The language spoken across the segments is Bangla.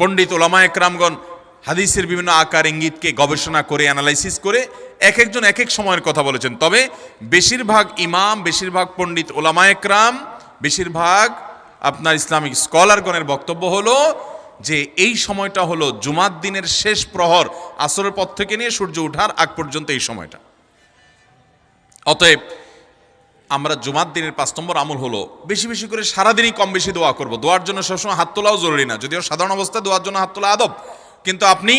পণ্ডিত ওলামা একরামগণ হাদিসের বিভিন্ন আকার ইঙ্গিতকে গবেষণা করে অ্যানালাইসিস করে এক একজন এক এক সময়ের কথা বলেছেন। তবে বেশিরভাগ ইমাম, বেশিরভাগ পণ্ডিত ওলামা একরাম, বেশিরভাগ আপনার ইসলামিক স্কলারগণের বক্তব্য হলো যে এই সময়টা হলো জুমার দিনের শেষ প্রহর, আসরের পর থেকে নিয়ে সূর্য ওঠার আগ পর্যন্ত এই সময়টা। অতএব আমরা জুমার দিনের পাঁচ নম্বর আমল হলো, বেশি বেশি করে সারাদিনই কম বেশি দোয়া করব। দোয়ার জন্য সবসময় হাত তোলাও জরুরি না। যদিও সাধারণ অবস্থায় দোয়ার জন্য হাত তোলা আদব, কিন্তু আপনি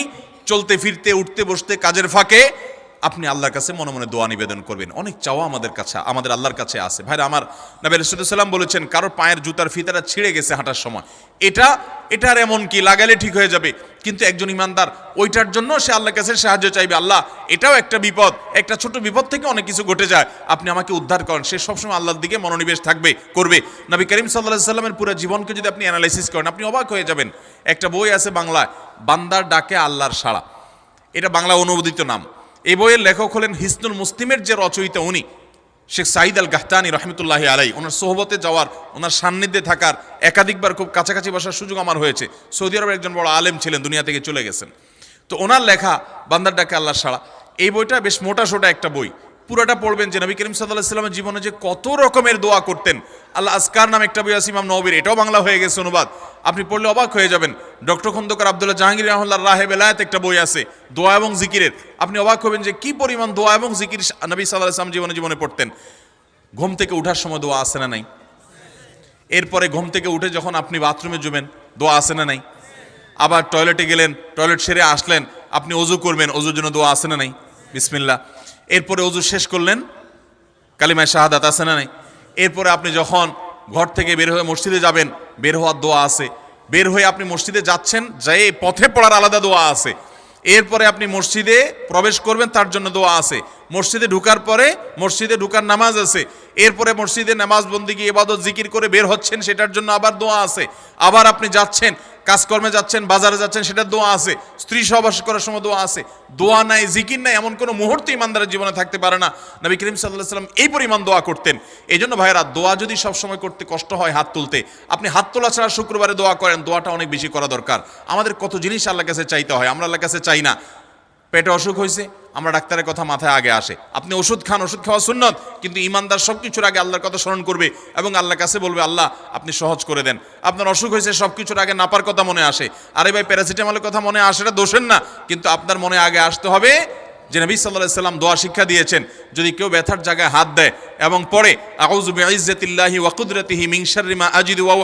চলতে, ফিরতে, উঠতে, বসতে, কাজের ফাঁকে আপনি আল্লাহর কাছে মনে মনে দোয়া নিবেদন করবেন। অনেক চাওয়া আমাদের কাছে, আমাদের আল্লাহর কাছে আছে। ভাইরা, আমার নবী রসুলাম বলেছেন, কারও পায়ের জুতার ফিতাটা ছিঁড়ে গেছে হাঁটার সময়। এটা এটার এমন কি? লাগালে ঠিক হয়ে যাবে। কিন্তু একজন ইমানদার, ওইটার জন্য সে আল্লাহর কাছে সাহায্য চাইবে। আল্লাহ, এটাও একটা বিপদ। একটা ছোট বিপদ থেকে অনেক কিছু ঘটে যায়। আপনি আমাকে উদ্ধার করেন। সে সবসময় আল্লাহর দিকে মনোনিবেশ থাকবে, করবে। নবী করিম সাল্লাহ সাল্লামের পুরো জীবনকে যদি আপনি অ্যানালাইসিস করেন, আপনি অবাক হয়ে যাবেন। একটা বই আছে বাংলায়, বান্দার ডাকে আল্লাহর সাড়া। এটা বাংলা অনুমোদিত নাম। এই বইয়ের লেখক হলেন হিসনুল মুসলিমের যে রচয়িতা উনি, শেখ সাঈদ আল গাহতানি রহমতুল্লাহ আলাই ওনার সোহবতে যাওয়ার, ওনার সান্নিধ্যে থাকার, একাধিকবার খুব কাছাকাছি বসার সুযোগ আমার হয়েছে। সৌদি আরবের একজন বড় আলেম ছিলেন, দুনিয়া থেকে চলে গেছেন। তো ওনার লেখা বান্দার ডাকে আল্লাহ সাড়া, এই বইটা বেশ মোটা সোটা একটা বই। পুরোটা পড়বেন যে নবী করিম সাল্লাহ সাল্লামের জীবনে যে কত রকমের দোয়া করতেন। আল্লাহ আসকার নাম একটা বই আছে, ইমাম নবীর এটাও বাংলা হয়ে গেছে অনুবাদ। আপনি পড়লে অবাক হয়ে যাবেন। ডক্টর খন্দকার আবদুল্লাহ জাহাঙ্গীর রহমাল্লাহ রাহে বেলায়েত একটা বই আছে, দোয়া এবং জিকিরের। আপনি অবাক হবেন যে কি পরিমাণ দোয়া এবং জিকির নবী সাল্লাহ আসলাম জীবনে জীবনে পড়তেন। ঘুম থেকে উঠার সময় দোয়া আসে না নাই? এরপরে ঘুম থেকে উঠে যখন আপনি বাথরুমে জমেন, দোয়া আসে না নাই? আবার টয়লেটে গেলেন, টয়লেট সেরে আসলেন, আপনি অজু করবেন, অজুর জন্য দোয়া আসে না নাই? বিসমিল্লা এরপরে অজু শেষ করলেন। কালিমায় শাহাদাত আছে না নাই? এরপরে আপনি যখন ঘর থেকে বের হয়ে মসজিদে যাবেন, বের হওয়ার দোয়া আছে। বের হয়ে আপনি মসজিদে যাচ্ছেন যাই পথে পড়ার আলাদা দোয়া আছে। এরপরে আপনি মসজিদে প্রবেশ করবেন, তার জন্য দোয়া আছে। মসজিদে ঢুকার পরে মসজিদে ঢুকার নামাজ আছে। এরপরে মসজিদে নামাজ বন্দিগি এবাদত জিকির করে বের হচ্ছেন, সেটার জন্য আবার দোয়া আছে। আবার আপনি যাচ্ছেন কাজকর্মে যাচ্ছেন, বাজারে যাচ্ছেন, সেটা দোয়া আছে। স্ত্রী সহবাস করার সময় দোয়া আছে। দোয়া নাই, জিকির নাই, এমন কোনো মুহূর্ত ইমানদারের জীবনে থাকতে পারে না। নবী করিম সাল্লাহ সাল্লাম এই পরিমাণ দোয়া করতেন। এই জন্য ভাইরা দোয়া যদি সবসময় করতে কষ্ট হয় হাত তুলতে, আপনি হাত তোলা ছাড়া শুক্রবারে দোয়া করেন, দোয়াটা অনেক বেশি করা দরকার। আমাদের কত জিনিস আল্লাহ কাছে চাইতে হয়, আমরা আল্লাহ কাছে চাই না। পেটে অসুখ হয়েছে, আমরা ডাক্তারের কথা মাথায় আগে আসে। আপনি ওষুধ খান, ওষুধ খাওয়া সুন্নত, কিন্তু ইমানদার সব কিছুর আগে আল্লাহর কথা স্মরণ করবে এবং আল্লাহর কাছে বলবে, আল্লাহ, আপনি সহজ করে দেন। আপনার অসুখ হয়েছে সব কিছুর আগে নাপার কথা মনে আসে। আরে ভাই, প্যারাসিটামলের কথা মনে আসে, এটা দোষের না, কিন্তু আপনার মনে আগে আসতে হবে যে নবী সাল্লাহ সাল্লাম দোয়া শিক্ষা দিয়েছেন, যদি কেউ ব্যথার জায়গায় হাত দেয় এবং পরে আউযু বিইজ্জাতিল্লাহি ওয়া কুদরাতিহি মিন শাররি মা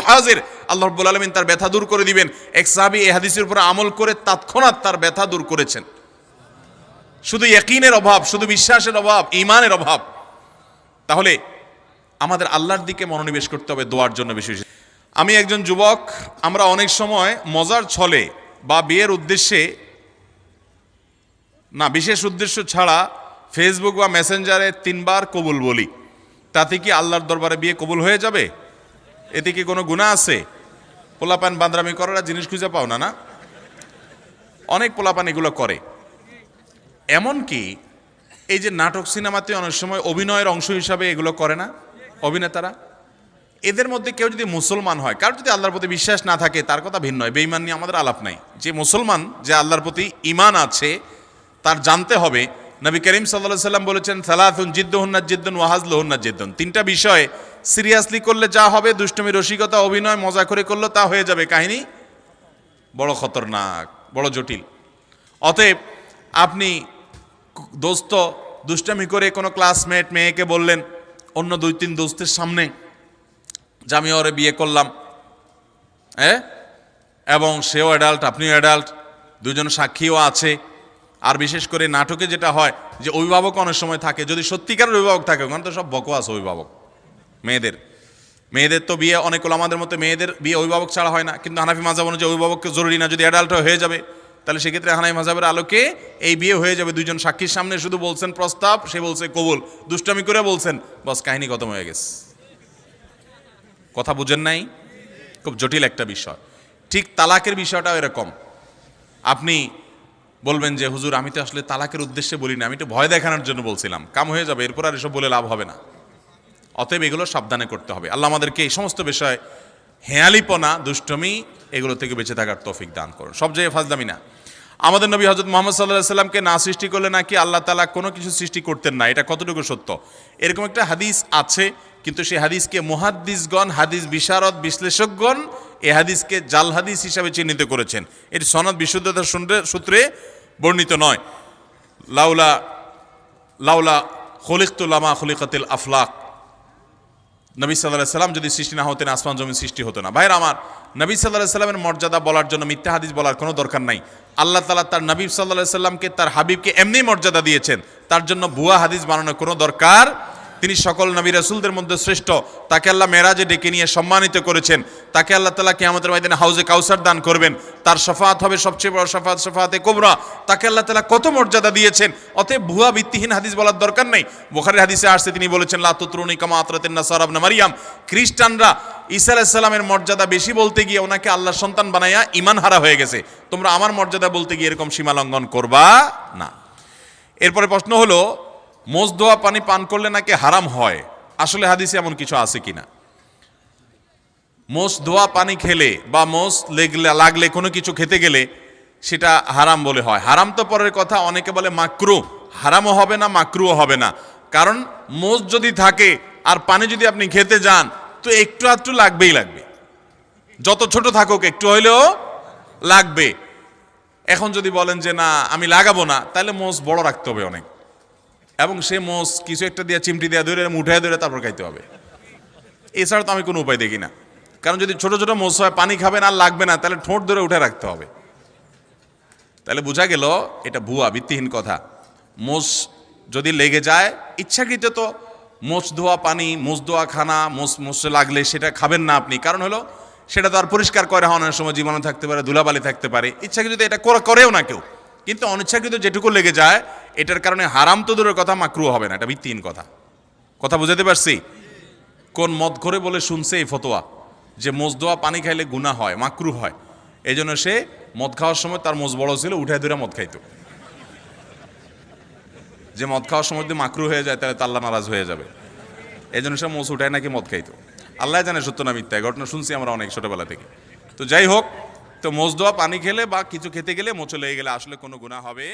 হাজির। আল্লাহ আলামিন তার ব্যথা দূর করে দিবেন। এক সাহাবী এই হাদিসের উপর আমল করে তৎক্ষণাৎ তার ব্যথা দূর করেছেন। শুধু ইয়াকিনের অভাব, শুধু বিশ্বাসের অভাব ইমানের অভাব। তাহলে আমাদের আল্লাহর দিকে মনোনিবেশ করতে হবে দোয়ার জন্য বেশি আমি একজন যুবক, আমরা অনেক সময় মজার ছলে বা বিয়ের উদ্দেশ্যে, না, বিশেষ উদ্দেশ্য ছাড়া ফেসবুক বা মেসেঞ্জারে তিনবার কবুল বলি। তাতে কি আল্লাহর দরবারে বিয়ে কবুল হয়ে যাবে? এতে কি কোনো গুণা আছে? পোলাপান বান্দরামি করার জিনিস খুঁজে পাও না না? অনেক পোলাপান এগুলো করে। এমনকি এই যে নাটক সিনেমাতে অনেক সময় অভিনয়ের অংশ হিসাবে এগুলো করে না, অভিনেতারা। এদের মধ্যে কেউ যদি মুসলমান হয়, কারোর যদি আল্লাহর প্রতি বিশ্বাস না থাকে, তার কথা ভিন্ন হয়, বেঈমান নিয়ে আমাদের আলাপ নাই। যে মুসলমান, যে আল্লাহর প্রতি ইমান আছে, তার জানতে হবে, নবী করিম সাল্লাহ সাল্লাম বলেছেন সালাহুন জিদ্দুন্না জিদ্দুন ওয়াহাজলহুন্না জিদ্দুন। তিনটা বিষয় সিরিয়াসলি করলে যা হবে, দুষ্টমি, রসিকতা, অভিনয়, মজা করে করলে তা হয়ে যাবে। কাহিনী বড় খতরনাক, বড় জটিল। অতএব আপনি দোস্ত, দুষ্টামি করে কোনো ক্লাসমেট মেয়েকে বললেন, অন্য দুই তিন দোস্তের সামনে, যে আমি ওরে বিয়ে করলাম। হ্যাঁ? এবং সেও অ্যাডাল্ট আপনিও অ্যাডাল্ট দুজন সাক্ষীও আছে। আর বিশেষ করে নাটকে যেটা হয়, যে অভিভাবক অনেক সময় থাকে, যদি সত্যিকার অভিভাবক থাকে, ওখানে তো সব বকওয়াস অভিভাবক, মেয়েদের। মেয়েদের তো বিয়ে, অনেক আমাদের মতো মেয়েদের বিয়ে অভিভাবক ছাড়া হয় না, কিন্তু হানাফি মাজাব অনুযায়ী অভিভাবককে জরুরি না, যদি অ্যাডাল্ট হয়ে যাবে। তাহলে সেক্ষেত্রে হানাই মাজাবের আলোকে এই বিয়ে হয়ে যাবে দুইজন সাক্ষীর সামনে। শুধু বলছেন প্রস্তাব, সে বলছে কবুল। দুষ্টামি করে বলছেন, বস, কাহিনী খতম হয়ে গেছে। কথা বুঝেন নাই? খুব জটিল একটা বিষয়। ঠিক তালাকের বিষয়টাও এরকম। আপনি বলবেন যে, হুজুর, আমি তো আসলে তালাকের উদ্দেশ্যে বলি না, আমি তো ভয় দেখানোর জন্য বলছিলাম। কাম হয়ে যাবে, এরপর আর এসব বলে লাভ হবে না। অতএব এগুলো সাবধানে করতে হবে। আল্লাহ আমাদেরকে এই সমস্ত বিষয় হেয়ালিপনা, দুষ্টমি এগুলো থেকে বেঁচে থাকার তৌফিক দান করুন। সব জায়গায় ফাজদামি না। আমাদের নবী হজরত মোহাম্মদ সাল্লাহ সাল্লামকে না সৃষ্টি করলে নাকি আল্লাহ তালা কোনো কিছু সৃষ্টি করতেন না। এটা কতটুকু সত্য? এরকম একটা হাদিস আছে, কিন্তু সেই হাদিসকে মুহাদ্দিসগণ, হাদিস বিশারদ বিশ্লেষকগণ এ হাদিসকে জাল হাদিস হিসাবে চিহ্নিত করেছেন। এটি সনদ বিশুদ্ধতার সূত্রে- বর্ণিত নয়। লাউলা লাউলা খলিকতুল্লামা খলিকাতিল আফলাক। নবী সাল্লাহ সাল্লাম যদি সৃষ্টি না হতেন, আসমান জমিন সৃষ্টি হতো না। ভাইরা আমার, নবী সাল্লাহ সাল্লামের মর্যাদা বলার জন্য মিথ্যা হাদিস বলার কোনো দরকার নাই। আল্লাহ তালা তার নবী সাল্লাহ সাল্লামকে তার হাবিবকে এমনি মর্যাদা দিয়েছেন। তার জন্য ভুয়া হাদিস বানানোর কোনো দরকার তিনি সকল নবী রাসূলদের মধ্যে শ্রেষ্ঠ। তাকে আল্লাহ মেরাজে ডেকে নিয়ে সম্মানিত করেছেন। তাকে আল্লাহ তালা কেয়ামতের ময়দানে হাউজে কাউসার দান করবেন। তার শফাত হবে সবচেয়ে বড় সফাত শফাতে কোবরা। তাকে আল্লাহ তালা কত মর্যাদা দিয়েছেন। অতএব ভুয়া ভিত্তিহীন হাদিস বলার দরকার নেই। বোখারের হাদিসে আসছে, তিনি বলেছেন লাতুত্রুনি কামা আতরাতেন নাসার আবনা মারিয়াম। খ্রিস্টানরা ঈসা আলাইসাল্লামের মর্যাদা বেশি বলতে গিয়ে ওনাকে আল্লাহর সন্তান বানাইয়া ইমান হারা হয়ে গেছে। তোমরা আমার মর্যাদা বলতে গিয়ে এরকম সীমা লঙ্ঘন করবা না। এরপরে প্রশ্ন হলো মোজ ধোয়া পানি পান করলে নাকি হারাম হয়? আসলে হাদিসে এমন কিছু আছে কিনা? মোষ ধোয়া পানি খেলে বা মোষ লেগলে, লাগলে কোনো কিছু খেতে গেলে সেটা হারাম বলে হয়। হারাম তো পরের কথা, অনেকে বলে মাকরু। হারামও হবে না, মাকরুও হবে না। কারণ মোষ যদি থাকে আর পানি যদি আপনি খেতে যান, তো একটু আধটু লাগবেই লাগবে। যত ছোট থাকুক, একটু হইলেও লাগবে। এখন যদি বলেন যে, না, আমি লাগাবো না, তাহলে মোষ বড় রাখতে হবে অনেক। এবং সে মোষ কিছু একটা দিয়ে চিমটি দিয়ে ধরে উঠায় ধরে তারপর খাইতে হবে। এছাড়া তো আমি কোনো উপায় দেখি না। কারণ যদি ছোট ছোট মোষ হয়, পানি খাবেন আর লাগবে না, তাহলে ঠোঁট ধরে উঠে রাখতে হবে। তাহলে বোঝা গেল, এটা ভুয়া, ভিত্তিহীন কথা। মোষ যদি লেগে যায়, ইচ্ছাকৃত তো মোষ ধোয়া পানি, মোষ ধোয়া খানা, মোষ মোষে লাগলে সেটা খাবেন না আপনি। কারণ হলো, সেটা তো আর পরিষ্কার করে হওয়ার সময় জীবাণু থাকতে পারে, ধুলাবালি থাকতে পারে। ইচ্ছাকৃত এটা করে- করেও না কেউ। কিন্তু অনিচ্ছাকৃত যেটুকু লেগে যায় এটার কারণে হারাম তো দূরের কথা মাকরু হবে না, এটা ভিত্তিহীন কথা। কথা বুঝাতে পারছি? কোন মদ করে বলে শুনছে এই ফতোয়া? যে মোজ দোয়া পানি খাইলে গুণা হয় মাকরু হয়। এই জন্য সে মদ খাওয়ার সময় তার মোজ বড় ছিল, উঠায় ধরে মদ খাইতো। যে মদ খাওয়ার সময় যদি মাকরু হয়ে যায়, তাহলে তাল্লা নারাজ হয়ে যাবে। এই জন্য সে মোজ উঠায় নাকি মদ খাইতো। আল্লাহ জানে সত্য না মিথ্যা ঘটনা শুনছি আমরা অনেক ছোটবেলা থেকে। তো যাই হোক, তো মোজ দোয়া পানি খেলে বা কিছু খেতে গেলে মোচে লেগে গেলে আসলে কোনো গুণা হবে